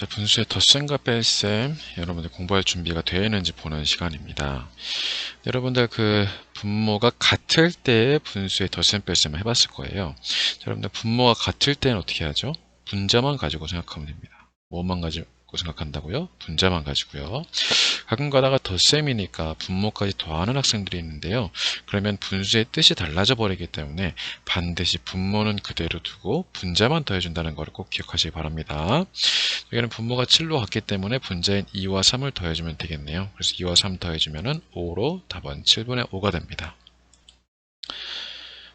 자, 분수의 덧셈과 뺄셈 여러분들 공부할 준비가 되어 있는지 보는 시간입니다. 여러분들 그 분모가 같을 때의 분수의 덧셈 뺄셈을 해봤을 거예요. 자, 여러분들 분모가 같을 때는 어떻게 하죠? 분자만 가지고 생각하면 됩니다. 뭐만 가지고 생각한다고요? 분자만 가지고요. 가끔 가다가 덧셈이니까 분모까지 더하는 학생들이 있는데요. 그러면 분수의 뜻이 달라져 버리기 때문에 반드시 분모는 그대로 두고 분자만 더해준다는 걸꼭 기억하시기 바랍니다. 여기는 분모가 7로 같기 때문에 분자인 2와 3을 더해주면 되겠네요. 그래서 2와 3 더해주면 5로 답은 7분의 5가 됩니다.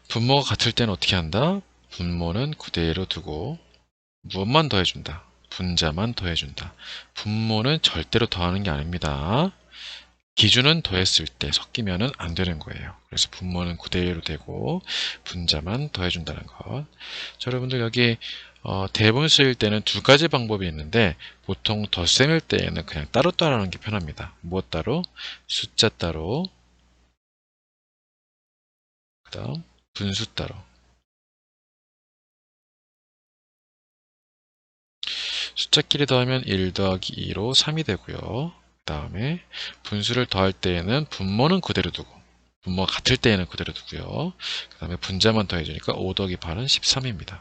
분모가 같을 때는 어떻게 한다? 분모는 그대로 두고 무엇만 더해준다? 분자만 더해준다. 분모는 절대로 더하는 게 아닙니다. 기준은 더했을 때 섞이면 안 되는 거예요. 그래서 분모는 그대로 되고 분자만 더해준다는 것. 자, 여러분들 여기 어, 대분수일 때는 두 가지 방법이 있는데 보통 덧셈일 때에는 그냥 따로따로 하는 게 편합니다. 무엇 따로? 숫자 따로 그 다음 분수 따로 숫자끼리 더하면 1 더하기 2로 3이 되고요. 그 다음에 분수를 더할 때에는 분모는 그대로 두고 분모가 같을 때에는 그대로 두고요. 그 다음에 분자만 더해주니까 5 더하기 8은 13입니다.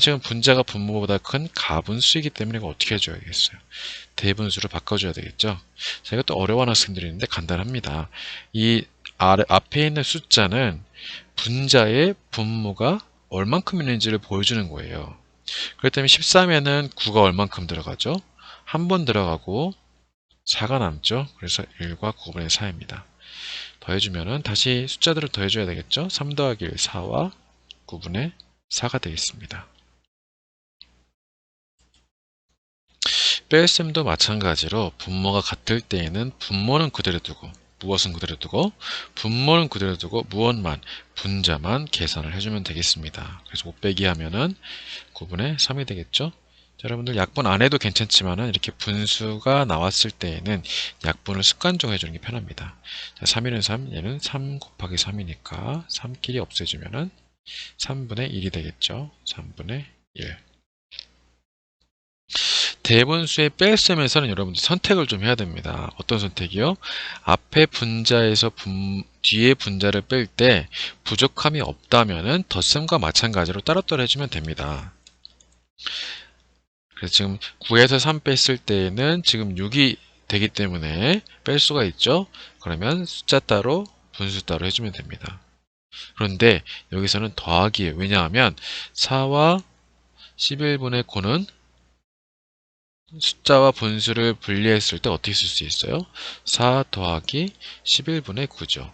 지금 분자가 분모보다 큰 가분수이기 때문에 이거 어떻게 해줘야겠어요? 대분수로 바꿔줘야 되겠죠? 자, 이것도 어려워하는 학생들이 있는데 간단합니다. 이 아래, 앞에 있는 숫자는 분자의 분모가 얼만큼 있는지를 보여주는 거예요. 그렇기 때문에 13에는 9가 얼만큼 들어가죠? 한 번 들어가고 4가 남죠? 그래서 1과 9분의 4입니다. 더해주면은 다시 숫자들을 더해줘야 되겠죠? 3 더하기 1, 4와 9분의 4가 되겠습니다. 뺄셈도 마찬가지로 분모가 같을 때에는 분모는 그대로 두고 무엇은 그대로 두고 분모는 그대로 두고 무엇만 분자만 계산을 해주면 되겠습니다. 그래서 5 빼기 하면은 9분의 3이 되겠죠. 자, 여러분들 약분 안 해도 괜찮지만은 이렇게 분수가 나왔을 때에는 약분을 습관적으로 해주는 게 편합니다. 자, 3일은 3, 얘는 3 곱하기 3이니까 3끼리 없애주면은 3분의 1이 되겠죠. 3분의 1. 대분수의 뺄셈에서는 여러분들 선택을 좀 해야 됩니다. 어떤 선택이요? 앞에 분자에서 분, 뒤에 분자를 뺄 때 부족함이 없다면 덧셈과 마찬가지로 따로따로 해주면 됩니다. 그래서 지금 9에서 3 뺐을 때에는 지금 6이 되기 때문에 뺄 수가 있죠. 그러면 숫자 따로 분수 따로 해주면 됩니다. 그런데 여기서는 더하기예요. 왜냐하면 4와 11분의 9는 숫자와 분수를 분리했을 때 어떻게 쓸 수 있어요? 4 더하기 11분의 9죠.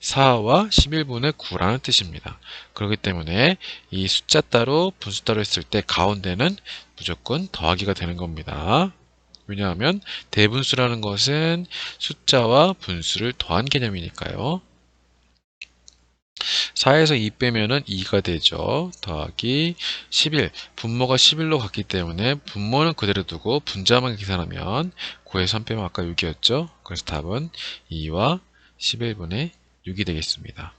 4와 11분의 9라는 뜻입니다. 그렇기 때문에 이 숫자 따로 분수 따로 했을 때 가운데는 무조건 더하기가 되는 겁니다. 왜냐하면 대분수라는 것은 숫자와 분수를 더한 개념이니까요. 4에서 2 빼면은 2가 되죠. 더하기 11. 분모가 11로 갔기 때문에 분모는 그대로 두고 분자만 계산하면 9에서 3 빼면 아까 6이었죠. 그래서 답은 2와 11분의 6이 되겠습니다.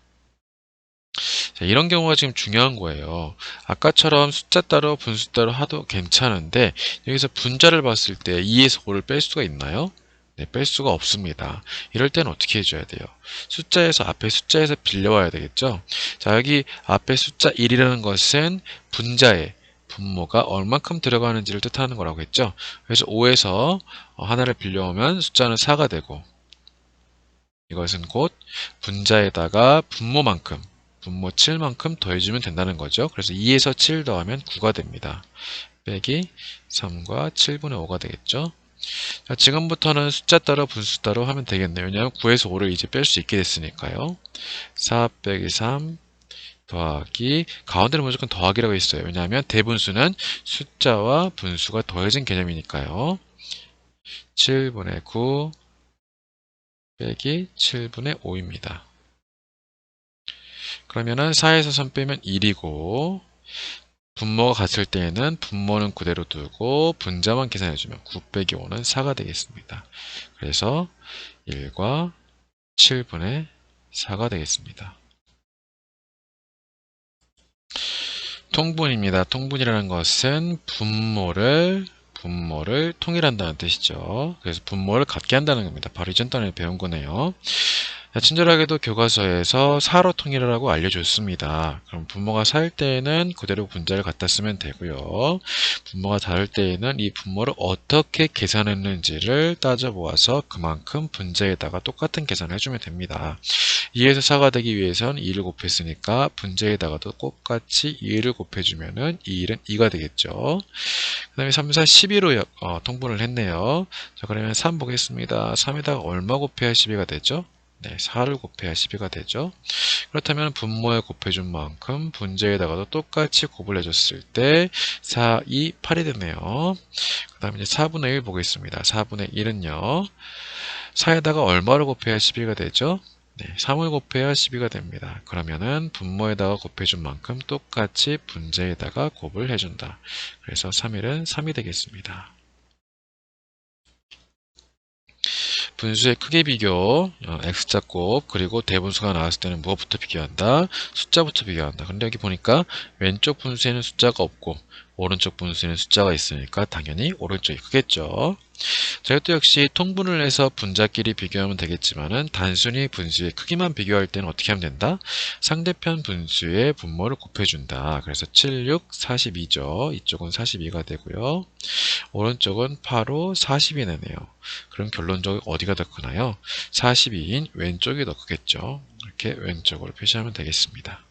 자, 이런 경우가 지금 중요한 거예요. 아까처럼 숫자 따로 분수 따로 하도 괜찮은데 여기서 분자를 봤을 때 2에서 5를 뺄 수가 있나요? 네, 뺄 수가 없습니다. 이럴 때는 어떻게 해줘야 돼요? 숫자에서 앞에 숫자에서 빌려와야 되겠죠? 자, 여기 앞에 숫자 1이라는 것은 분자의 분모가 얼만큼 들어가는지를 뜻하는 거라고 했죠? 그래서 5에서 하나를 빌려오면 숫자는 4가 되고 이것은 곧 분자에다가 분모만큼 분모 7만큼 더해주면 된다는 거죠. 그래서 2에서 7 더하면 9가 됩니다. 빼기 3과 7분의 5가 되겠죠. 자, 지금부터는 숫자 따로 분수 따로 하면 되겠네요. 왜냐하면 9에서 5를 이제 뺄 수 있게 됐으니까요. 4 빼기 3 더하기 가운데는 무조건 더하기라고 했어요. 왜냐하면 대분수는 숫자와 분수가 더해진 개념이니까요. 7분의 9 빼기 7분의 5입니다. 그러면은 4에서 3 빼면 1이고 분모가 같을 때에는 분모는 그대로 두고 분자만 계산해주면 9 빼기 5는 4가 되겠습니다. 그래서 1과 7분의 4가 되겠습니다. 통분입니다. 통분이라는 것은 분모를 분모를 통일한다는 뜻이죠. 그래서 분모를 같게 한다는 겁니다. 바로 이전 단에 배운 거네요. 자, 친절하게도 교과서에서 4로 통일하라고 알려줬습니다. 그럼 분모가 4일 때에는 그대로 분자를 갖다 쓰면 되고요. 분모가 다를 때에는 이 분모를 어떻게 계산했는지를 따져보아서 그만큼 분자에다가 똑같은 계산을 해주면 됩니다. 2에서 4가 되기 위해선 2를 곱했으니까 분자에다가도 똑같이 2를 곱해주면 은 2는 2가 되겠죠. 그 다음에 3, 4, 12로 어, 통분을 했네요. 자, 그러면 3 보겠습니다. 3에다가 얼마 곱해야 12가 되죠? 네, 4를 곱해야 12가 되죠. 그렇다면 분모에 곱해준 만큼 분자에다가도 똑같이 곱을 해줬을 때 4, 2, 8이 되네요. 그 다음에 이제 4분의 1 보겠습니다. 4분의 1은요. 4에다가 얼마를 곱해야 12가 되죠? 네, 3을 곱해야 12가 됩니다. 그러면은 분모에다가 곱해준 만큼 똑같이 분자에다가 곱을 해준다. 그래서 3일은 3이 되겠습니다. 분수의 크기 비교, 어, x자 곱, 그리고 대분수가 나왔을 때는 무엇부터 비교한다? 숫자부터 비교한다. 근데 여기 보니까 왼쪽 분수에는 숫자가 없고 오른쪽 분수에는 숫자가 있으니까 당연히 오른쪽이 크겠죠. 자, 이것도 역시 통분을 해서 분자끼리 비교하면 되겠지만은 단순히 분수의 크기만 비교할 때는 어떻게 하면 된다? 상대편 분수의 분모를 곱해준다. 그래서 7, 6, 42죠. 이쪽은 42가 되고요. 오른쪽은 8, 5, 40이 되네요. 그럼 결론적으로 어디가 더 크나요? 42인 왼쪽이 더 크겠죠. 이렇게 왼쪽으로 표시하면 되겠습니다.